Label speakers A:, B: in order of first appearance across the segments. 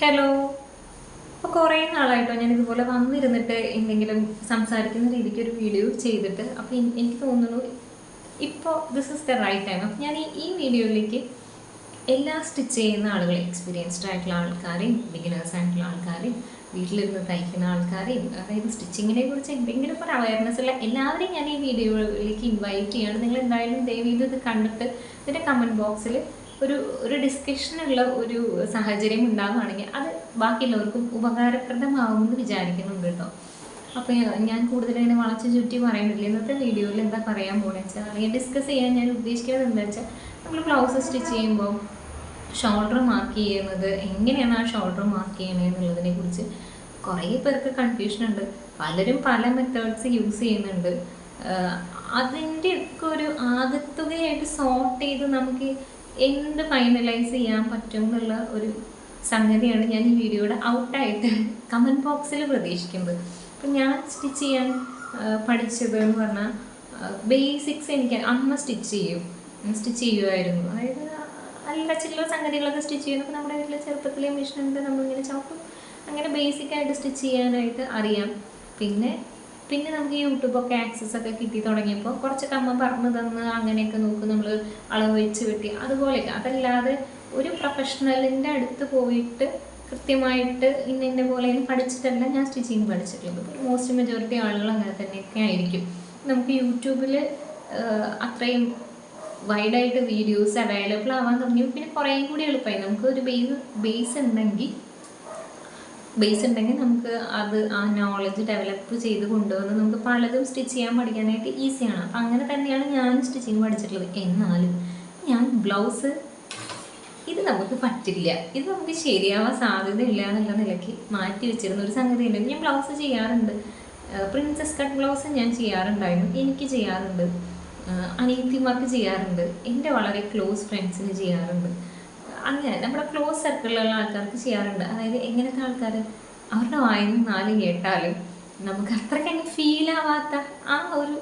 A: Hello അപ്പോൾ കുറേ നാളായിട്ടോ ഞാൻ ഇതുപോലെ വന്നിരുന്നിട്ട് എന്തെങ്കിലും സംസാരിക്കുന്ന രീതിക്ക് ഒരു വീഡിയോ ചെയ്തിട്ട് അപ്പോൾ എനിക്ക് തോന്നുന്നു ഇപ്പോൾ this is the right time അപ്പോൾ ഞാൻ ഈ വീഡിയോയിലേക്ക് എല്ലാ സ്റ്റിച്ച് ചെയ്യുന്ന ആളുകളെ എക്സ്പീരിയൻസ്ഡ് ആയിട്ടുള്ള ആൾക്കാരെയും ബിഗിനേഴ്സ് ആയിട്ടുള്ള ആൾക്കാരെയും വീട്ടിലിരുന്ന് തയ്ക്കുന്ന ആൾക്കാരെയും അതായത് സ്റ്റിച്ചിങ്ങിനെ കുറിച്ച് എന്തെങ്കിലും ഒരു അവയർനെസ് ഉള്ള എല്ലാവരെയും ഞാൻ ഈ വീഡിയോയിലേക്ക് ഇൻവൈറ്റ് ചെയ്യാണ്. നിങ്ങൾ എന്തായാലും ദയവ് ഇത് കണ്ടിട്ട് ഇതിന്റെ കമന്റ് ബോക്സിൽ ഒരു ഒരു ഡിസ്കഷനുള്ള ഒരു സാഹചര്യം ഉണ്ടാവുകയാണെങ്കിൽ അത് ബാക്കിയുള്ളവർക്കും ഉപകാരപ്രദമാവുമെന്ന് വിചാരിക്കുന്നുണ്ട് കേട്ടോ. അപ്പോൾ ഞാൻ കൂടുതൽ ഇങ്ങനെ വളച്ച് ചുറ്റി പറയുന്നില്ല. ഇന്നത്തെ വീഡിയോയിൽ എന്താ പറയാൻ പോകുന്നത് വെച്ചാൽ അല്ലെങ്കിൽ ഡിസ്കസ് ചെയ്യാൻ ഞാൻ ഉദ്ദേശിക്കുന്നത് എന്താ വെച്ചാൽ നമ്മൾ ബ്ലൗസ് സ്റ്റിച്ച് ചെയ്യുമ്പോൾ ഷോൾഡർ മാർക്ക് ചെയ്യുന്നത് എങ്ങനെയാണ് ആ ഷോൾഡർ മാർക്ക് ചെയ്യണത് എന്നുള്ളതിനെ കുറിച്ച് കുറേ പേർക്ക് കൺഫ്യൂഷൻ ഉണ്ട്. പലരും പല മെത്തേഡ്സ് യൂസ് ചെയ്യുന്നുണ്ട്. അതിന്റെ ഒക്കെ ഒരു ആകത്തുകയായിട്ട് സോർട്ട് ചെയ്ത് നമുക്ക് എന്ത് ഫൈനലൈസ് ചെയ്യാൻ പറ്റും എന്നുള്ള ഒരു സംഗതിയാണ് ഞാൻ ഈ വീഡിയോയുടെ ഔട്ടായിട്ട് കമന്റ് ബോക്സിൽ പ്രതീക്ഷിക്കുന്നത്. അപ്പം ഞാൻ സ്റ്റിച്ച് ചെയ്യാൻ പഠിച്ചത് എന്ന് പറഞ്ഞാൽ ബേസിക്സ് എനിക്ക് അമ്മ സ്റ്റിച്ച് ചെയ്യും. സ്റ്റിച്ച് ചെയ്യുമായിരുന്നു അതായത് അല്ല ചില സംഗതികളൊക്കെ സ്റ്റിച്ച് ചെയ്യുന്നപ്പോൾ നമ്മുടെ വീട്ടിലെ ചെറുപ്പത്തിലെ മെഷീൻ ഉണ്ട് നമ്മളിങ്ങനെ ചവിട്ടും. അങ്ങനെ ബേസിക്കായിട്ട് സ്റ്റിച്ച് ചെയ്യാനായിട്ട് അറിയാം. പിന്നെ പിന്നെ നമുക്ക് യൂട്യൂബൊക്കെ ആക്സസ് ഒക്കെ കിട്ടി തുടങ്ങിയപ്പോൾ കുറച്ചൊക്കെ അമ്മ പറഞ്ഞു തന്ന് അങ്ങനെയൊക്കെ നോക്കും നമ്മൾ അളവ് വെച്ച് വെട്ടി. അതുപോലെ അതല്ലാതെ ഒരു പ്രൊഫഷണലിന്റെ അടുത്ത് പോയിട്ട് കൃത്യമായിട്ട് ഇന്ന ഇന്ന പോലെ പഠിച്ചിട്ടല്ല ഞാൻ സ്റ്റിച്ചിങ് പഠിച്ചിട്ടുള്ളത്. മോസ്റ്റ് മെജോറിറ്റി ആളുകൾ അങ്ങനെ തന്നെയൊക്കെ ആയിരിക്കും. നമുക്ക് യൂട്യൂബിൽ അത്രയും വൈഡായിട്ട് വീഡിയോസ് അവൈലബിൾ ആവാൻ തുടങ്ങി. പിന്നെ കുറേ കൂടി എളുപ്പമായി നമുക്ക് ഒരു ബേസ് ബേസ് ഉണ്ടെങ്കിൽ ബേസ് ഉണ്ടെങ്കിൽ നമുക്ക് അത് ആ നോളജ് ഡെവലപ്പ് ചെയ്ത് കൊണ്ടുവന്ന് നമുക്ക് പലതും സ്റ്റിച്ച് ചെയ്യാൻ പഠിക്കാനായിട്ട് ഈസിയാണ് അപ്പം അങ്ങനെ തന്നെയാണ് ഞാൻ സ്റ്റിച്ചിങ് പഠിച്ചിട്ടുള്ളത്. എന്നാലും ഞാൻ ബ്ലൗസ് ഇത് നമുക്ക് പറ്റില്ല. ഇത് നമുക്ക് ശരിയാവാൻ സാധ്യതയില്ല എന്നുള്ള നിലയ്ക്ക് മാറ്റി വെച്ചിരുന്ന ഒരു സംഗതി ഉണ്ട്. ഞാൻ ബ്ലൗസ് ചെയ്യാറുണ്ട്. പ്രിൻസസ് കട്ട് ബ്ലൗസ് ഞാൻ ചെയ്യാറുണ്ടായിരുന്നു. എനിക്ക് ചെയ്യാറുണ്ട്. അനിയത്തിമാർക്ക് ചെയ്യാറുണ്ട്. എന്റെ വളരെ ക്ലോസ് ഫ്രണ്ട്സിന് ചെയ്യാറുണ്ട്. അങ്ങനെ നമ്മുടെ ക്ലോസ് സർക്കിളിലുള്ള ആൾക്കാർക്ക് ചെയ്യാറുണ്ട്. അതായത് എങ്ങനത്തെ ആൾക്കാർ അവരുടെ വായിൽ നിന്ന് നാല് കേട്ടാലും നമുക്ക് അത്രയ്ക്ക് അങ്ങ് ഫീൽ ആവാത്ത ആ ഒരു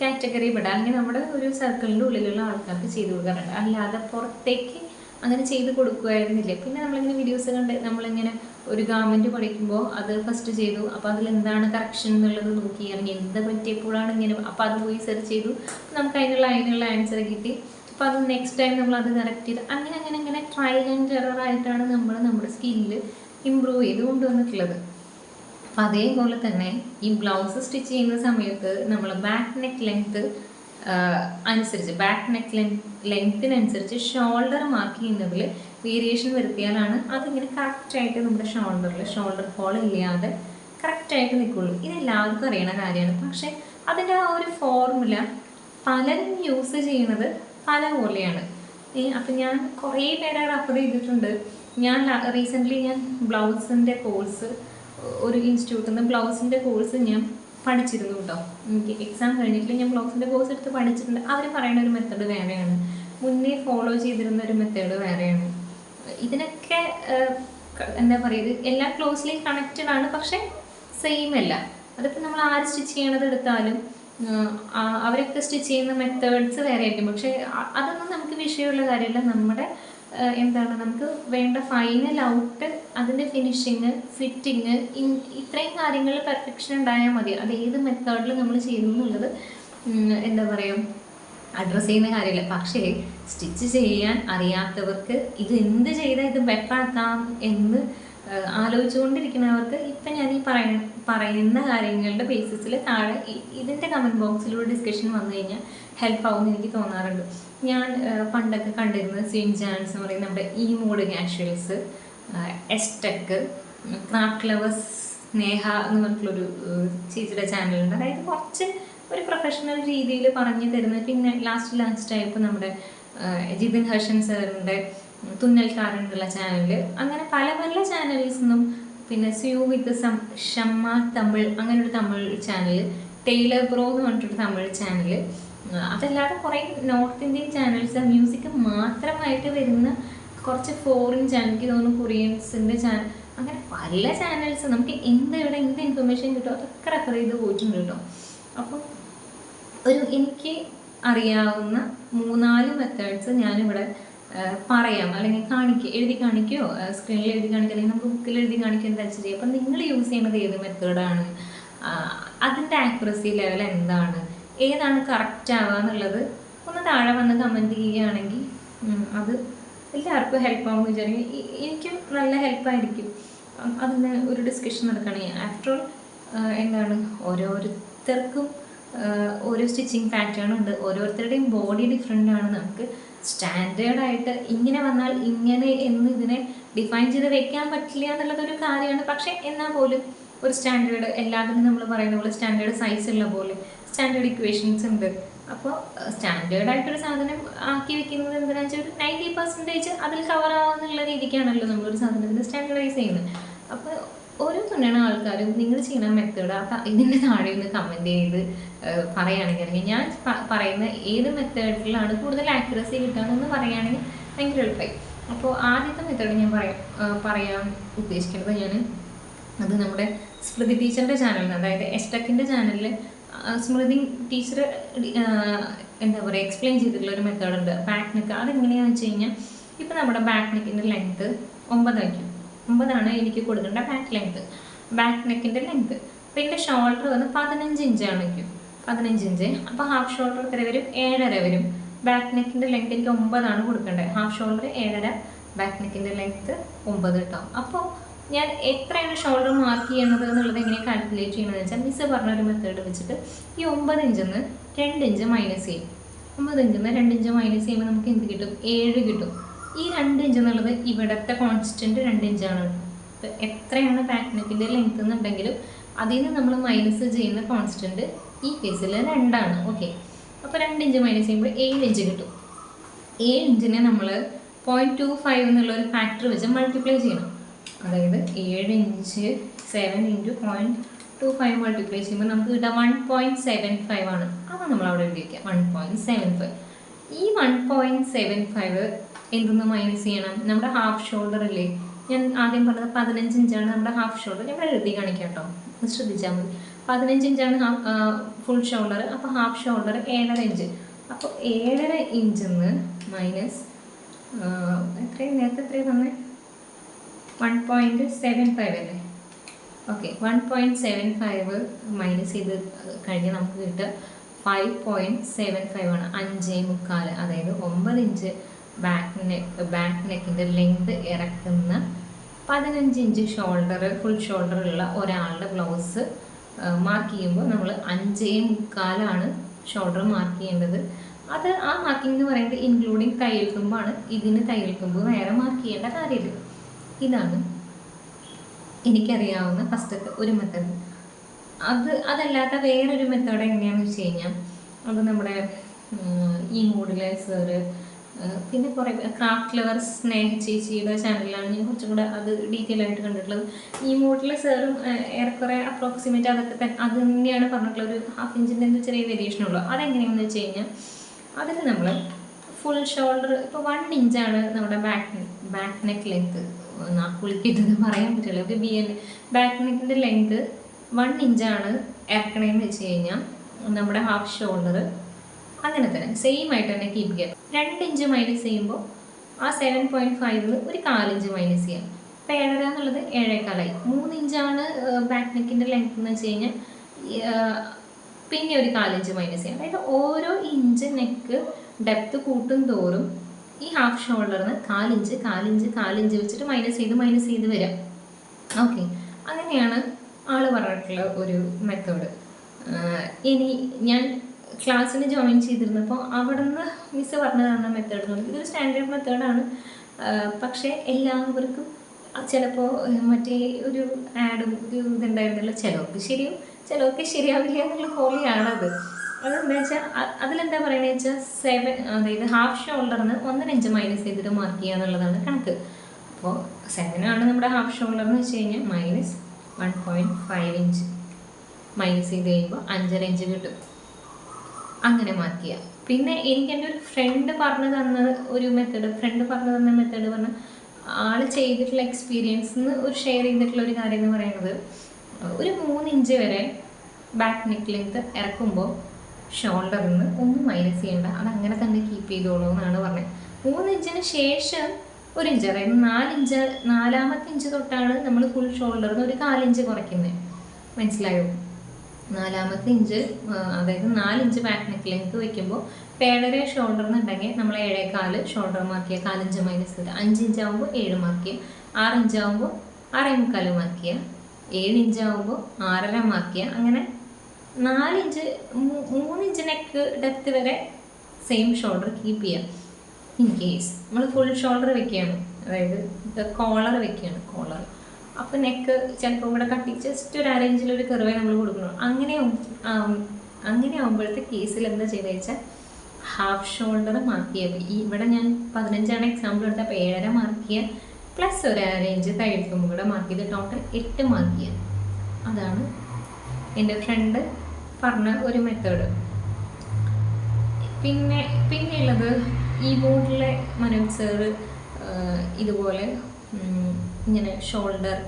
A: കാറ്റഗറി പെടാം അല്ലെങ്കിൽ നമ്മുടെ ഒരു സർക്കിളിന്റെ ഉള്ളിലുള്ള ആൾക്കാർക്ക് ചെയ്തു കൊടുക്കാറുണ്ട്. അല്ലാതെ പുറത്തേക്ക് അങ്ങനെ ചെയ്ത് കൊടുക്കുമായിരുന്നില്ല പിന്നെ നമ്മളിങ്ങനെ വീഡിയോസ് കണ്ട് നമ്മളിങ്ങനെ ഒരു ഗാർമെന്റ് പഠിക്കുമ്പോൾ അത് ഫസ്റ്റ് ചെയ്തു. അപ്പോൾ അതിൽ എന്താണ് കറക്ഷൻ എന്നുള്ളത് നോക്കി അല്ലെങ്കിൽ എന്ത് പറ്റിയപ്പോഴാണ് ഇങ്ങനെ അപ്പോൾ അത് പോയി സെർച്ച് ചെയ്തു. നമുക്ക് അതിനുള്ള അതിനുള്ള ആൻസർ കിട്ടി. അപ്പോൾ അത് നെക്സ്റ്റ് ടൈം നമ്മൾ അത് കറക്റ്റ് ചെയ്ത് അങ്ങനെ അങ്ങനെ അങ്ങനെ ട്രയൽ ആൻഡ് എറർ ആയിട്ടാണ് നമ്മൾ നമ്മുടെ സ്കില്ല് ഇമ്പ്രൂവ് ചെയ്ത് കൊണ്ടുവന്നിട്ടുള്ളത്. അപ്പം അതേപോലെ തന്നെ ഈ ബ്ലൗസ് സ്റ്റിച്ച് ചെയ്യുന്ന സമയത്ത് നമ്മൾ ബാക്ക് നെക്ക് ലെങ്ത്ത് അനുസരിച്ച് ബാക്ക് നെക്ക് ലെങ്ത്തിനനുസരിച്ച് ഷോൾഡർ മാർക്ക് ചെയ്യുന്നതിൽ വേരിയേഷൻ വരുത്തിയാലാണ് അതിങ്ങനെ കറക്റ്റായിട്ട് നമ്മുടെ ഷോൾഡറിൽ ഷോൾഡർ ഫോൾ ഇല്ലാതെ കറക്റ്റായിട്ട് നിൽക്കുള്ളൂ ഇതെല്ലാവർക്കും അറിയണ കാര്യമാണ്. പക്ഷേ അതിന്റെ ആ ഒരു ഫോർമുല പലരും യൂസ് ചെയ്യുന്നത് പല പോലെയാണ് അപ്പം ഞാൻ കുറേ പേരെ റഫർ ചെയ്തിട്ടുണ്ട്. ഞാൻ റീസെന്റ്ലി ഞാൻ ബ്ലൗസിന്റെ കോഴ്സ് ഒരു ഇൻസ്റ്റിറ്റ്യൂട്ടിൽ നിന്ന് ബ്ലൗസിന്റെ കോഴ്സ് ഞാൻ പഠിച്ചിരുന്നു കേട്ടോ എനിക്ക് എക്സാം കഴിഞ്ഞിട്ട് ഞാൻ ബ്ലൗസിന്റെ കോഴ്സ് എടുത്ത് പഠിച്ചിട്ടുണ്ട്. അവർ പറയുന്ന ഒരു മെത്തേഡ് വേറെയാണ്. മുന്നേ ഫോളോ ചെയ്തിരുന്ന ഒരു മെത്തേഡ് വേറെയാണ്. ഇതിനൊക്കെ എന്താ പറയുക എല്ലാ ക്ലോസ്ലി കണക്റ്റഡ് ആണ് പക്ഷേ സെയിം അല്ല. അതിപ്പോൾ നമ്മൾ ആര് സ്റ്റിച്ച് ചെയ്യണത് എടുത്താലും അവരൊക്കെ സ്റ്റിച്ച് ചെയ്യുന്ന മെത്തേഡ്സ് വേറെ ആയിരിക്കും. പക്ഷേ അതൊന്നും നമുക്ക് വിഷയമുള്ള കാര്യമല്ല. നമ്മുടെ എന്താണ് നമുക്ക് വേണ്ട ഫൈനൽ ഔട്ട് അതിന്റെ ഫിനിഷിങ് ഫിറ്റിങ് ഇത്രയും കാര്യങ്ങൾ പെർഫെക്ഷൻ ഉണ്ടായാൽ മതി. അത് ഏത് മെത്തേഡിൽ നമ്മൾ ചെയ്യുന്നു എന്നുള്ളത് എന്താ പറയുക അഡ്രസ്സ് ചെയ്യുന്ന കാര്യമില്ല. പക്ഷേ സ്റ്റിച്ച് ചെയ്യാൻ അറിയാത്തവർക്ക് ഇത് എന്ത് ചെയ്താൽ ഇത് ബെറ്റർ ആക്കാം എന്ന് ആലോചിച്ചുകൊണ്ടിരിക്കുന്നവർക്ക് ഇപ്പം ഞാൻ ഈ പറയ പറയുന്ന കാര്യങ്ങളുടെ ബേസിസിൽ താഴെ ഇതിന്റെ കമന്റ് ബോക്സിലൂടെ ഡിസ്കഷൻ വന്നു കഴിഞ്ഞാൽ ഹെൽപ്പ് ആവുമെന്ന് എനിക്ക് തോന്നാറുണ്ട്. ഞാൻ പണ്ടൊക്കെ കണ്ടിരുന്നത് സ്വിൻ ജാൻസ് എന്ന് പറയുന്ന നമ്മുടെ ഈ മോഡ് കാഷ്വൽസ് എസ്റ്റക്ക് ക്രാഫ്റ്റ് ലവേഴ്സ് സ്നേഹ എന്ന് പറഞ്ഞിട്ടുള്ളൊരു ചേച്ചിയുടെ ചാനലുണ്ട് അതായത് കുറച്ച് ഒരു പ്രൊഫഷണൽ രീതിയിൽ പറഞ്ഞു തരുന്നത് പിന്നെ ലാസ്റ്റ് ലാസ്റ്റ് ആയപ്പോൾ നമ്മുടെ ജിതിൻ ഹർഷൻ സാറിന്റെ തുന്നൽക്കാരനുള്ള ചാനൽ അങ്ങനെ പല പല ചാനൽസ് നിന്നും പിന്നെ sew with some Shamma Tamil ഒരു തമിഴ് ചാനൽ ടൈലർ ബ്രോ എന്ന് പറഞ്ഞിട്ടൊരു തമിഴ് ചാനൽ അതല്ലാതെ കുറേ നോർത്ത് ഇന്ത്യൻ ചാനൽസ് മ്യൂസിക് മാത്രമായിട്ട് വരുന്ന കുറച്ച് ഫോറിൻ ചാനൽ എനിക്ക് തോന്നുന്നു കൊറിയൻസിന്റെ ചാനൽ അങ്ങനെ പല ചാനൽസ് നമുക്ക് എന്ത് ഇവിടെ എന്ത് ഇൻഫർമേഷൻ കിട്ടുമോ അതൊക്കെ റെഫർ ചെയ്ത് പോയിട്ടുണ്ട് കേട്ടോ. അപ്പം ഒരു എനിക്ക് അറിയാവുന്ന മൂന്നാൽ മെത്തേഡ്സ് ഞാനിവിടെ പറയാം അല്ലെങ്കിൽ കാണിക്കുക എഴുതി കാണിക്കുകയോ സ്ക്രീനിൽ എഴുതി കാണിക്കുക അല്ലെങ്കിൽ നമുക്ക് ബുക്കിൽ എഴുതി കാണിക്കുക എന്താ വെച്ചാൽ അപ്പം നിങ്ങൾ യൂസ് ചെയ്യുന്നത് ഏത് മെത്തേഡാണ് അതിന്റെ ആക്യുറസി ലെവൽ എന്താണ്? ഏതാണ് കറക്റ്റ് ആവുക എന്നുള്ളത് ഒന്ന് താഴെ വന്ന് കമന്റ് ചെയ്യുകയാണെങ്കിൽ അത് എല്ലാവർക്കും ഹെൽപ്പ് ആവുമെന്ന് വിചാരിക്കും. എനിക്കും നല്ല ഹെൽപ്പായിരിക്കും അതിന് ഒരു ഡിസ്കഷൻ നടക്കുകയാണെങ്കിൽ ആഫ്റ്റർ ഓൾ എന്താണ്? ഓരോരുത്തർക്കും ഓരോ സ്റ്റിച്ചിങ് പാറ്റേൺ ഉണ്ട്. ഓരോരുത്തരുടെയും ബോഡി ഡിഫറെന്റ് ആണ് നമുക്ക് സ്റ്റാൻഡേർഡ് ആയിട്ട് ഇങ്ങനെ വന്നാൽ ഇങ്ങനെ എന്ന് ഇതിനെ ഡിഫൈൻ ചെയ്ത് വെക്കാൻ പറ്റില്ല എന്നുള്ളതൊരു കാര്യമാണ്. പക്ഷേ എന്നാൽ പോലും ഒരു സ്റ്റാൻഡേർഡ് എല്ലാത്തിനും നമ്മൾ പറയുന്ന പോലെ സ്റ്റാൻഡേർഡ് സൈസ് ഉള്ള പോലെ സ്റ്റാൻഡേർഡ് ഇക്വേഷൻസ് ഉണ്ട്. അപ്പോൾ സ്റ്റാൻഡേർഡായിട്ടൊരു സാധനം ആക്കി വെക്കുന്നത് എന്തിനാണെന്ന് വെച്ചാൽ ഒരു നയന്റി പെർസെന്റേജ് അതിൽ കവർ ആവുന്നുള്ള രീതിക്കാണല്ലോ നമ്മളൊരു സാധനത്തിന് സ്റ്റാൻഡേർഡൈസ് ചെയ്യുന്നത്. അപ്പോൾ ഓരോ തുണിയാണ് ആൾക്കാരും. നിങ്ങൾ ചെയ്യുന്ന മെത്തേഡ് ആ ഇതിന്റെ താഴെ ഒന്ന് കമന്റ് ചെയ്ത് പറയുകയാണെങ്കിൽ ഞാൻ പറയുന്ന ഏത് മെത്തേഡിലാണ് കൂടുതൽ ആക്യുറസി കിട്ടുകയെന്ന് പറയുകയാണെങ്കിൽ ഭയങ്കര എളുപ്പമായി അപ്പോൾ ആദ്യത്തെ മെത്തേഡ് ഞാൻ പറയാം പറയാൻ ഉദ്ദേശിക്കുന്നത് ഞാൻ അത് നമ്മുടെ സ്മൃതി ടീച്ചറിന്റെ ചാനലിൽ അതായത് എസ്റ്റക്കിന്റെ ചാനലിൽ സ്മൃതി ടീച്ചർ എന്താ പറയുക എക്സ്പ്ലെയിൻ ചെയ്തിട്ടുള്ള ഒരു മെത്തേഡുണ്ട് ബാക്ക് നെക്ക് അതെങ്ങനെയാണെന്ന് വെച്ച് കഴിഞ്ഞാൽ ഇപ്പം നമ്മുടെ ബാക്ക് നെക്കിന്റെ ലെങ്ത്ത് ഒമ്പതായിരിക്കും. ഒമ്പതാണ് എനിക്ക് കൊടുക്കേണ്ട ബാക്ക് ലെങ്ത് ബാക്ക് നെക്കിന്റെ ലെങ്ത് അപ്പോൾ എന്റെ ഷോൾഡർ വന്ന് പതിനഞ്ച് ഇഞ്ചാണ് വയ്ക്കും പതിനഞ്ച് ഇഞ്ച് അപ്പോൾ ഹാഫ് ഷോൾഡർ എത്ര വരും? ഏഴര വരും. ബാക്ക് നെക്കിന്റെ ലെങ്ത് എനിക്ക് ഒമ്പതാണ് കൊടുക്കേണ്ടത് ഹാഫ് ഷോൾഡർ ഏഴര ബാക്ക് നെക്കിന്റെ ലെങ്ത്ത് ഒമ്പത് കേട്ടോ അപ്പോൾ ഞാൻ എത്രയാണ് ഷോൾഡർ മാർക്ക് ചെയ്യുന്നത് എന്നുള്ളത് എങ്ങനെ കാൽക്കുലേറ്റ് ചെയ്യണമെന്ന് വെച്ചാൽ മിസ് പറഞ്ഞൊരു മെത്തേഡ് വെച്ചിട്ട് ഈ ഒമ്പത് നിന്ന് രണ്ട് ഇഞ്ച് മൈനസ് ചെയ്യും. ഒമ്പത് നിന്ന് രണ്ട് ഇഞ്ച് മൈനസ് ചെയ്യുമ്പോൾ നമുക്ക് എന്ത് കിട്ടും? ഏഴ് കിട്ടും. ഈ രണ്ട് ഇഞ്ച് എന്നുള്ളത് ഇവിടുത്തെ കോൺസ്റ്റന്റ് രണ്ട് ഇഞ്ചാണ് ഇപ്പം എത്രയാണ് ബാക്ക് നെക്കിന്റെ ലെങ്ത് എന്നുണ്ടെങ്കിലും അതിൽ നിന്ന് നമ്മൾ മൈനസ് ചെയ്യുന്ന കോൺസ്റ്റന്റ് ഈ കേസിൽ രണ്ടാണ്. ഓക്കെ അപ്പോൾ രണ്ട് ഇഞ്ച് മൈനസ് ചെയ്യുമ്പോൾ ഏഴ് ഇഞ്ച് കിട്ടും. ഏഴ് ഇഞ്ചിനെ നമ്മൾ പോയിന്റ് ടു ഫൈവ് എന്നുള്ള ഒരു ഫാക്ടർ വെച്ച് മൾട്ടിപ്ലൈ ചെയ്യണം. അതായത് ഏഴ് inch seven into point two five multiply ചെയ്യുമ്പോൾ നമുക്ക് കിട്ടുക വൺ പോയിന്റ് സെവൻ ഫൈവ് ആണ്. അത് നമ്മൾ അവിടെ എഴുതി വൺ പോയിന്റ് സെവൻ ഫൈവ് ഈ വൺ പോയിന്റ് സെവൻ ഫൈവ് എന്തെന്ന് മൈനസ് ചെയ്യണം. നമ്മുടെ ഹാഫ് ഷോൾഡർ അല്ലേ ഞാൻ ആദ്യം പറഞ്ഞത് പതിനഞ്ച് ഇഞ്ചാണ് നമ്മുടെ ഹാഫ് ഷോൾഡർ ഞാൻ എഴുതി കാണിക്കാം കേട്ടോ ഒന്ന് ശ്രദ്ധിച്ചാൽ മതി. പതിനഞ്ച് ഇഞ്ചാണ് ഫുൾ ഷോൾഡർ അപ്പോൾ ഹാഫ് ഷോൾഡർ ഏഴര ഇഞ്ച്. അപ്പോൾ ഏഴര ഇഞ്ച് നിന്ന് മൈനസ് എത്രയും നേരത്തെ എത്രയും തന്നെ? വൺ പോയിന്റ് സെവൻ ഫൈവ് അല്ലേ? Okay one point seven five minus ചെയ്ത് കഴിഞ്ഞാൽ നമുക്ക് കിട്ടുക ഫൈവ് പോയിന്റ് സെവൻ ഫൈവ് ആണ്. അഞ്ചേ മുക്കാൽ അതായത് ഒമ്പത് ഇഞ്ച്. ബാക്ക് നെക്ക് ബാക്ക് നെക്കിന്റെ ലെങ്ത് ഇറക്കുന്ന പതിനഞ്ച് ഇഞ്ച് ഷോൾഡർ ഫുൾ ഷോൾഡർ ഉള്ള ഒരാളുടെ ബ്ലൗസ് മാർക്ക് ചെയ്യുമ്പോൾ നമ്മൾ അഞ്ചേ മുക്കാലാണ് ഷോൾഡർ മാർക്ക് ചെയ്യേണ്ടത്. അത് ആ മാർക്കിംഗ് എന്ന് പറയുന്നത് ഇൻക്ലൂഡിങ് തയ്യൽ തുമ്പാണ് ഇതിന് തയ്യൽ വേറെ മാർക്ക് ചെയ്യേണ്ട കാര്യമില്ല. ഇതാണ് എനിക്കറിയാവുന്ന ഫസ്റ്റ് ഒരു മെത്തേഡ് അത് അതല്ലാത്ത വേറൊരു മെത്തേഡ് എങ്ങനെയാണെന്ന് വെച്ച് കഴിഞ്ഞാൽ അത് നമ്മുടെ ഈ മോഡിലൈസർ പിന്നെ കുറേ ക്രാഫ്റ്റ് ലവർ സ്നേഹ ചേച്ചിയുടെ ചാനലിലാണ് ഞാൻ കുറച്ചും കൂടെ അത് ഡീറ്റെയിൽ ആയിട്ട് കണ്ടിട്ടുള്ളത്. ഈ മൂഡിലെ സാറും ഏറെക്കുറെ അപ്രോക്സിമേറ്റ് അതൊക്കെ തന്നെ അത് തന്നെയാണ് പറഞ്ഞിട്ടുള്ള ഒരു ഹാഫ് ഇഞ്ചിന്റെ എന്തോ ചെറിയ വേരിയേഷൻ ഉള്ളൂ. അതെങ്ങനെയാണെന്ന് വെച്ച് കഴിഞ്ഞാൽ അതിൽ നമ്മൾ ഫുൾ ഷോൾഡർ ഇപ്പോൾ വൺ ഇഞ്ചാണ് നമ്മുടെ ബാക്ക് ബാക്ക് നെക്ക് ലെങ്ത് നാക്കുളിക്കിട്ടത് പറയാൻ പറ്റില്ല. ഒരു ബി എൻ ബാക്ക് നെക്കിന്റെ ലെങ്ത് വൺ ഇഞ്ചാണ് ഇറക്കണേന്ന് വെച്ച് കഴിഞ്ഞാൽ നമ്മുടെ ഹാഫ് ഷോൾഡർ അങ്ങനെ തന്നെ സെയിം ആയിട്ട് തന്നെ കീപ്പ് ചെയ്യാം. രണ്ട് ഇഞ്ച് മൈനസ് ചെയ്യുമ്പോൾ ആ സെവൻ പോയിന്റ് ഫൈവിൽ ഒരു കാലിഞ്ച് മൈനസ് ചെയ്യാം. അപ്പോൾ ഏഴര എന്നുള്ളത് ഏഴേക്കാലായി മൂന്ന് ഇഞ്ചാണ് ബാക്ക് നെക്കിന്റെ ലെങ്ത് എന്ന് വെച്ച് കഴിഞ്ഞാൽ പിന്നെ ഒരു കാലിഞ്ച് മൈനസ് ചെയ്യാം. അതായത് ഓരോ ഇഞ്ച് നെക്ക് ഡെപ്ത് കൂട്ടും തോറും ഈ ഹാഫ് ഷോൾഡറിന് കാലിഞ്ച് കാലിഞ്ച് കാലിഞ്ച് വെച്ചിട്ട് മൈനസ് ചെയ്ത് മൈനസ് ചെയ്ത് വരാം. ഓക്കെ അങ്ങനെയാണ് ആൾ പറഞ്ഞിട്ടുള്ള ഒരു മെത്തേഡ് ഇനി ഞാൻ ക്ലാസ്സിന് ജോയിൻ ചെയ്തിരുന്നപ്പോൾ അവിടെ നിന്ന് മിസ് പറഞ്ഞതാണ് മെത്തേഡ് എന്ന്. പറഞ്ഞത് ഇതൊരു സ്റ്റാൻഡേർഡ് മെത്തേഡാണ് പക്ഷേ എല്ലാവർക്കും ചിലപ്പോൾ മറ്റേ ഒരു ആഡും ഒരു ഇതുണ്ടായിരുന്നല്ലോ ചിലവർക്ക് ശരിയും ചിലവർക്ക് ശരിയാവില്ല എന്നുള്ള ഹോളിയാണത്. അതെന്താ വെച്ചാൽ അതിലെന്താ പറയണത് വെച്ചാൽ സെവൻ അതായത് ഹാഫ് ഷോൾഡറിന് ഒന്നര ഇഞ്ച് മൈനസ് ചെയ്തിട്ട് മാർക്ക് ചെയ്യുക എന്നുള്ളതാണ് കണക്ക്. അപ്പോൾ സെവനാണ് നമ്മുടെ ഹാഫ് ഷോൾഡർ എന്ന് വെച്ച് കഴിഞ്ഞാൽ minus one point five inch minus ചെയ്ത് കഴിയുമ്പോൾ അഞ്ചര ഇഞ്ച് കിട്ടും. അങ്ങനെ ചെയ്യുക പിന്നെ എനിക്ക് എന്റെ ഒരു ഫ്രണ്ട് പറഞ്ഞു തന്ന ഒരു മെത്തേഡ് ഫ്രണ്ട് പറഞ്ഞു തന്ന മെത്തേഡ് പറഞ്ഞ ആൾ ചെയ്തിട്ടുള്ള എക്സ്പീരിയൻസിന്ന് ഒരു ഷെയർ ചെയ്തിട്ടുള്ള ഒരു കാര്യം എന്ന് പറയുന്നത് ഒരു മൂന്ന് ഇഞ്ച് വരെ ബാക്ക് നെക്ക് ലെങ്ത് ഇറക്കുമ്പോൾ ഷോൾഡറിൽ നിന്ന് ഒന്നും മൈനസ് ചെയ്യേണ്ട. അത് അങ്ങനെ തന്നെ കീപ്പ് ചെയ്തോളൂ എന്നാണ് പറഞ്ഞത് മൂന്ന് ഇഞ്ചിന് ശേഷം ഒരു ഇഞ്ച് അതായത് നാലിഞ്ച് നാലാമത്തെ ഇഞ്ച് തൊട്ടാണ് നമ്മൾ ഫുൾ ഷോൾഡറിൽ നിന്ന് ഒരു കാലിഞ്ച് കുറയ്ക്കുന്നത് മനസ്സിലായോ? നാലാമത്തെ ഇഞ്ച് അതായത് നാലിഞ്ച് ബാക്ക് നെക്ക് ലെങ്ത് വയ്ക്കുമ്പോൾ പേടര ഷോൾഡർ എന്നുണ്ടെങ്കിൽ നമ്മൾ ഏഴേകാൽ ഷോൾഡർ മാർക്ക് ചെയ്യുക. കാലിഞ്ച് മൈനസ് ചെയ്ത് അഞ്ച് ഇഞ്ച് ആകുമ്പോൾ ഏഴ് മാർക്ക് ചെയ്യുക. ആറ് ഇഞ്ച് ആകുമ്പോൾ ആറേ മുക്കാൽ മാർക്ക് ചെയ്യുക. ഏഴ് ഇഞ്ച് ആകുമ്പോൾ ആറര മാർക്ക് ചെയ്യുക. അങ്ങനെ നാലിഞ്ച് മൂന്നിഞ്ച് നെക്ക് ഡെപ്ത് വരെ സെയിം ഷോൾഡർ കീപ്പ് ചെയ്യുക. ഇൻ കേസ് നമ്മൾ ഫുൾ ഷോൾഡർ വെക്കുകയാണ്. അതായത് കോളർ വെക്കുകയാണ്. കോളർ അപ്പോൾ നെക്ക് ചിലപ്പോൾ ഇവിടെ കട്ടി ജസ്റ്റ് ഒരു അരഞ്ചിൽ ഒരു കെറുവേ നമ്മൾ കൊടുക്കണം. അങ്ങനെ അങ്ങനെ ആകുമ്പോഴത്തെ കേസിൽ എന്താ ചെയ്തത് വെച്ചാൽ ഹാഫ് ഷോൾഡർ മാർക്ക് ചെയ്യുക ഈ ഇവിടെ ഞാൻ പതിനഞ്ചാണ് എക്സാമ്പിൾ എടുത്ത അപ്പോൾ ഏഴര മാർക്ക് പ്ലസ് ഒരു അരഞ്ച് കഴുത്തും കൂടെ മാർക്ക് ചെയ്ത് ടോട്ടൽ എട്ട് മാർക്ക് അതാണ് എന്റെ ഫ്രണ്ട് പറഞ്ഞ ഒരു മെത്തേഡ് പിന്നെ പിന്നെയുള്ളത് ഈ ബോർഡിലെ മനോജ് ഇതുപോലെ ഇങ്ങനെ shoulder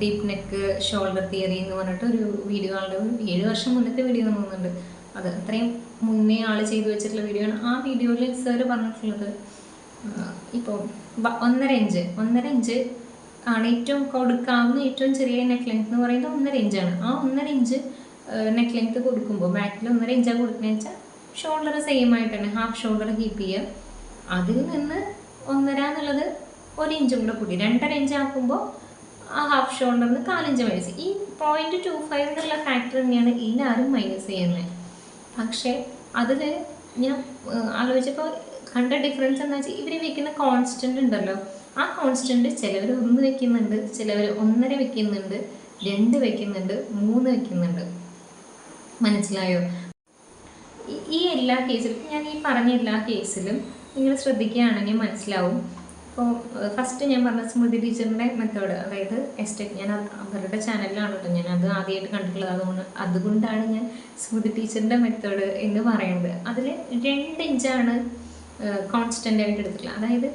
A: deep neck shoulder theory എന്ന് പറഞ്ഞിട്ട് ഒരു വീഡിയോ ആളുടെ ഏഴ് വർഷം മുന്നത്തെ വീഡിയോ തോന്നുന്നുണ്ട്. അത് അത്രയും മുന്നേ ആൾ ചെയ്തു വെച്ചിട്ടുള്ള വീഡിയോ ആണ്. ആ വീഡിയോയിൽ സാറ് പറഞ്ഞിട്ടുള്ളത് ഇപ്പോൾ ഒന്നര ഇഞ്ച് ഒന്നര ഇഞ്ച് ആണ് ഏറ്റവും കൊടുക്കാവുന്ന ഏറ്റവും ചെറിയ നെക്ക് ലെങ്ത് എന്ന് പറയുന്നത് ഒന്നര ഇഞ്ചാണ് ആ ഒന്നര ഇഞ്ച് നെക്ക് ലെങ്ത് കൊടുക്കുമ്പോൾ ബാക്കിൽ ഒന്നര ഇഞ്ചാണ് കൊടുക്കുന്നത് വെച്ചാൽ ഷോൾഡർ സെയിം ആയിട്ടാണ്. ഹാഫ് ഷോൾഡർ കീപ്പ് ചെയ്യുക അതിൽ നിന്ന് ഒന്നര എന്നുള്ളത് ഒരു ഇഞ്ചും കൂടെ കൂടി രണ്ടര ഇഞ്ച് ആക്കുമ്പോൾ ആ ഹാഫ് ഷോൾഡറിന് കാലിഞ്ച് മൈനസ് ഈ പോയിന്റ് ടു ഫൈവ് എന്നുള്ള ഫാക്ടർ തന്നെയാണ് എല്ലാവരും മൈനസ് ചെയ്യുന്നത് പക്ഷേ അതിൽ ഞാൻ ആലോചിച്ചപ്പോൾ കണ്ട ഡിഫറൻസ് എന്ന് വെച്ചാൽ ഇവർ വെക്കുന്ന കോൺസ്റ്റന്റ് ഉണ്ടല്ലോ. ആ കോൺസ്റ്റന്റ് ചിലവർ ഒന്ന് വെക്കുന്നുണ്ട് ചിലവർ ഒന്നര വെക്കുന്നുണ്ട് രണ്ട് വെക്കുന്നുണ്ട് മൂന്ന് വെക്കുന്നുണ്ട്. മനസ്സിലായോ? ഈ എല്ലാ കേസിലും ഞാൻ ഈ പറഞ്ഞ എല്ലാ കേസിലും നിങ്ങൾ ശ്രദ്ധിക്കുകയാണെങ്കിൽ മനസ്സിലാവും. ഇപ്പോൾ ഫസ്റ്റ് ഞാൻ പറഞ്ഞ സ്മൃതി ടീച്ചറിന്റെ മെത്തേഡ് അതായത് എസ്റ്റേറ്റ് ഞാൻ അവരുടെ ചാനലിലാണ് കേട്ടോ ഞാൻ അത് ആദ്യമായിട്ട് കണ്ടിട്ടുള്ളത്. അതുകൊണ്ട് അതുകൊണ്ടാണ് ഞാൻ സ്മൃതി ടീച്ചറിന്റെ മെത്തേഡ് എന്ന് പറയുന്നത്. അതിൽ രണ്ട് ഇഞ്ചാണ് കോൺസ്റ്റന്റ് ആയിട്ട് എടുത്തിട്ടുള്ളത്. അതായത്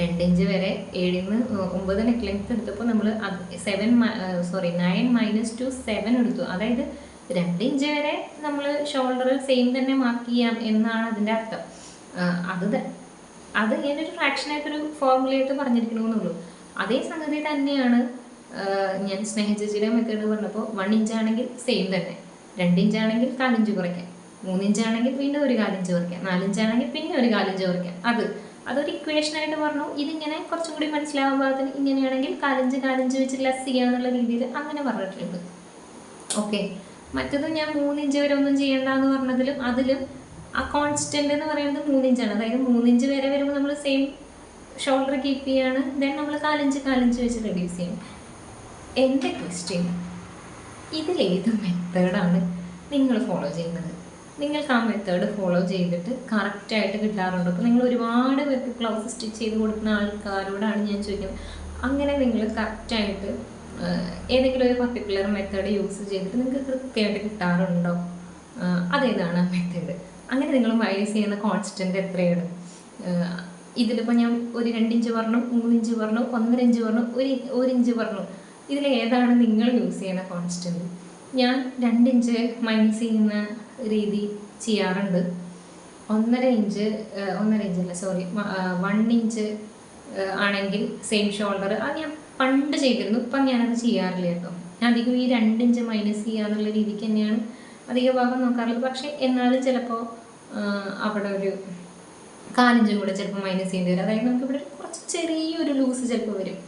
A: രണ്ട് ഇഞ്ച് വരെ ഏഴിൽ നിന്ന് ഒമ്പത് നെക്ക് ലെങ്ത് എടുത്തപ്പോൾ നമ്മൾ seven sorry nine minus two seven എടുത്തു. അതായത് രണ്ട് ഇഞ്ച് വരെ നമ്മൾ ഷോൾഡർ സെയിം തന്നെ മാർക്ക് ചെയ്യാം എന്നാണ് അതിന്റെ അർത്ഥം. ആ, അത് ഒരു അത് ഞാനൊരു ഫ്രാക്ഷനായിട്ടൊരു ഫോർമുലയായിട്ട് പറഞ്ഞിരിക്കണമെന്നുള്ളൂ അതേ സംഗതി തന്നെയാണ് ഞാൻ സ്നേഹചേച്ചിയുടെ മെത്തേഡ് പറഞ്ഞപ്പോൾ വൺ ഇഞ്ച് ആണെങ്കിൽ സെയിം തന്നെ. രണ്ട് ഇഞ്ച് ആണെങ്കിൽ കാലിഞ്ച് കുറയ്ക്കാം. മൂന്നിഞ്ചാണെങ്കിൽ വീണ്ടും ഒരു കാലിഞ്ച് കുറയ്ക്കാം. നാലിഞ്ചാണെങ്കിൽ പിന്നെ ഒരു കാലിഞ്ച് കുറയ്ക്കാം. അത് അതൊരു ഇക്വേഷൻ ആയിട്ട് പറഞ്ഞു. ഇതിങ്ങനെ കുറച്ചും കൂടി മനസ്സിലാവാൻ പാകത്തിന് ഇങ്ങനെയാണെങ്കിൽ കാലിഞ്ച് കാലിഞ്ച് വെച്ച് ലെസ് ചെയ്യാന്നുള്ള രീതിയിൽ അങ്ങനെ പറഞ്ഞിട്ടുണ്ട്. ഓക്കെ മറ്റത് ഞാൻ മൂന്നിഞ്ച് വരെ ഒന്നും ചെയ്യണ്ട എന്ന് പറഞ്ഞതിലും അതിലും ആ കോൺസ്റ്റന്റ് എന്ന് പറയുന്നത് മൂന്നിഞ്ചാണ്. അതായത് മൂന്നിഞ്ച് വരെ വരുമ്പോൾ നമ്മൾ സെയിം ഷോൾഡർ കീപ്പ് ചെയ്യാണ്. ദെൻ നമ്മൾ കാലഞ്ച് കാലഞ്ച് വെച്ച് റെഡ്യൂസ് ചെയ്യും. എന്റെ ക്വസ്റ്റ്യൻ ഇതിലേത് മെത്തേഡാണ് നിങ്ങൾ ഫോളോ ചെയ്യുന്നത്? നിങ്ങൾക്ക് ആ മെത്തേഡ് ഫോളോ ചെയ്തിട്ട് കറക്റ്റായിട്ട് കിട്ടാറുണ്ട്? അപ്പോൾ നിങ്ങൾ ഒരുപാട് പേർക്ക് ക്ലൗസ് സ്റ്റിച്ച് ചെയ്ത് കൊടുക്കുന്ന ആൾക്കാരോടാണ് ഞാൻ ചോദിക്കുന്നത്. അങ്ങനെ നിങ്ങൾ കറക്റ്റായിട്ട് ഏതെങ്കിലും ഒരു പർട്ടിക്കുലർ മെത്തേഡ് യൂസ് ചെയ്തിട്ട് നിങ്ങൾക്ക് കൃത്യമായിട്ട് കിട്ടാറുണ്ടോ? അതേതാണ് ആ മെത്തേഡ് അങ്ങനെ നിങ്ങൾ മൈനസ് ചെയ്യുന്ന കോൺസ്റ്റന്റ് എത്രയാണ്? ഇതിലിപ്പോൾ ഞാൻ ഒരു രണ്ടിഞ്ച് പറഞ്ഞു മൂന്നിഞ്ച് പറഞ്ഞു ഒന്നര ഇഞ്ച് പറഞ്ഞു ഒരു ഒരു ഇഞ്ച് പറഞ്ഞു ഇതിൽ ഏതാണ് നിങ്ങൾ യൂസ് ചെയ്യുന്ന കോൺസ്റ്റന്റ് ഞാൻ രണ്ടിഞ്ച് മൈനസ് ചെയ്യുന്ന രീതി ചെയ്യാറുണ്ട്. ഒന്നര ഇഞ്ച് ഒന്നര ഇഞ്ച് അല്ല സോറി വൺ ഇഞ്ച് ആണെങ്കിൽ സെയിം ഷോൾഡർ അത് ഞാൻ പണ്ട് ചെയ്തിരുന്നു ഇപ്പം ഞാനത് ചെയ്യാറില്ല കേട്ടോ. ഞാൻ അധികം ഈ രണ്ടിഞ്ച് മൈനസ് ചെയ്യാന്നുള്ള രീതിക്ക് തന്നെയാണ് അധിക ഭാഗം നോക്കാറുള്ളത്. പക്ഷേ എന്നാലും ചിലപ്പോൾ അവിടെ ഒരു കാലിഞ്ചും കൂടെ ചിലപ്പോൾ മൈനസ് ചെയ്യേണ്ടി വരും. അതായത് നമുക്ക് ഇവിടെ കുറച്ച് ചെറിയൊരു ലൂസ് ചിലപ്പോൾ വരും.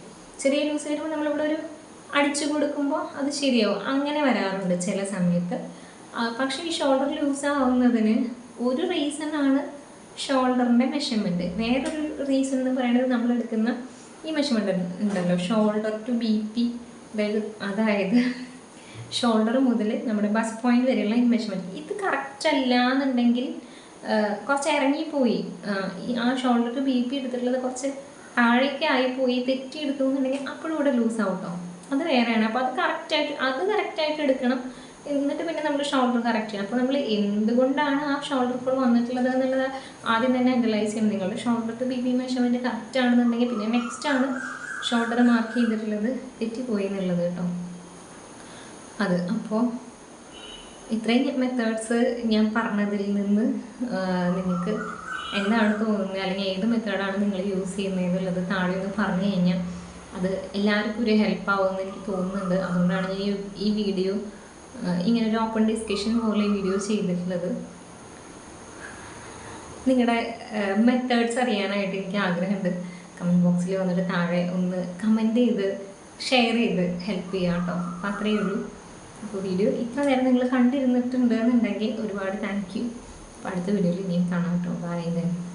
A: ചെറിയ ലൂസ് വരുമ്പോൾ നമ്മളിവിടെ ഒരു അടിച്ചു കൊടുക്കുമ്പോൾ അത് ശരിയാവും. അങ്ങനെ വരാറുണ്ട് ചില സമയത്ത്. പക്ഷെ ഈ ഷോൾഡർ ലൂസ് ആവുന്നതിന് ഒരു റീസൺ ആണ് ഷോൾഡറിന്റെ മെഷർമെന്റ് വേറൊരു റീസൺ എന്ന് പറയുന്നത് നമ്മൾ എടുക്കുന്ന ഈ മെഷർമെന്റ് ഉണ്ടല്ലോ. ഷോൾഡർ ടു ബി പി അതായത് അതായത് ഷോൾഡർ മുതൽ നമ്മുടെ ബസ് പോയിന്റ് വരെയുള്ള ഈ മെഷർമെന്റ് ഇത് കറക്റ്റ് അല്ല എന്നുണ്ടെങ്കിൽ കുറച്ച് ഇറങ്ങിപ്പോയി ആ, ഷോൾഡർ ബി പി എടുത്തിട്ടുള്ളത് കുറച്ച് താഴേക്ക് ആയിപ്പോയി തെറ്റി എടുത്തു എന്നുണ്ടെങ്കിൽ അപ്പോഴും ഇവിടെ ലൂസ് ആവട്ടോ അത് വേറെയാണ്. അപ്പോൾ അത് കറക്റ്റായിട്ട് അത് കറക്റ്റായിട്ട് എടുക്കണം. എന്നിട്ട് പിന്നെ നമ്മൾ ഷോൾഡർ കറക്റ്റ് ചെയ്യണം. അപ്പോൾ നമ്മൾ എന്തുകൊണ്ടാണ് ആ ഷോൾഡർ ഇപ്പോൾ വന്നിട്ടുള്ളത് എന്നുള്ളത് ആദ്യം തന്നെ അനലൈസ് ചെയ്യണം. നിങ്ങളുടെ shoulder to B P measurement correct ആണെന്നുണ്ടെങ്കിൽ പിന്നെ നെക്സ്റ്റ് ആണ് ഷോൾഡർ മാർക്ക് ചെയ്തിട്ടുള്ളത് തെറ്റിപ്പോയി എന്നുള്ളത് കേട്ടോ. അത്. അപ്പോൾ ഇത്രയും മെത്തേഡ്സ് ഞാൻ പറഞ്ഞതിൽ നിന്ന് നിങ്ങൾക്ക് എന്താണ് തോന്നുന്നത്? അല്ലെങ്കിൽ ഏത് മെത്തേഡാണ് നിങ്ങൾ യൂസ് ചെയ്യുന്നത് എന്നുള്ളത് താഴെ ഒന്ന് പറഞ്ഞു കഴിഞ്ഞാൽ അത് എല്ലാവർക്കും ഒരു ഹെൽപ്പ് ആവുമെന്ന് എനിക്ക് തോന്നുന്നുണ്ട്. അതുകൊണ്ടാണ് ഞാൻ ഈ- വീഡിയോ ഇങ്ങനെ ഒരു ഓപ്പൺ ഡിസ്കഷൻ പോലെ വീഡിയോ ചെയ്തിട്ടുള്ളത്. നിങ്ങളുടെ മെത്തേഡ്സ് അറിയാനായിട്ട് എനിക്ക് ആഗ്രഹമുണ്ട്. കമന്റ് ബോക്സിൽ വന്നിട്ട് താഴെ ഒന്ന് കമന്റ് ചെയ്ത് ഷെയർ ചെയ്ത് ഹെൽപ്പ് ചെയ്യാം കേട്ടോ. അപ്പോൾ അത്രയേ ഉള്ളൂ. അപ്പോൾ വീഡിയോ ഇത്ര നേരം നിങ്ങൾ കണ്ടിരുന്നിട്ടുണ്ട് എന്നുണ്ടെങ്കിൽ ഒരുപാട് താങ്ക് യു അപ്പോൾ അടുത്ത വീഡിയോയിൽ ഇനിയും കാണാം കേട്ടോ. ബൈ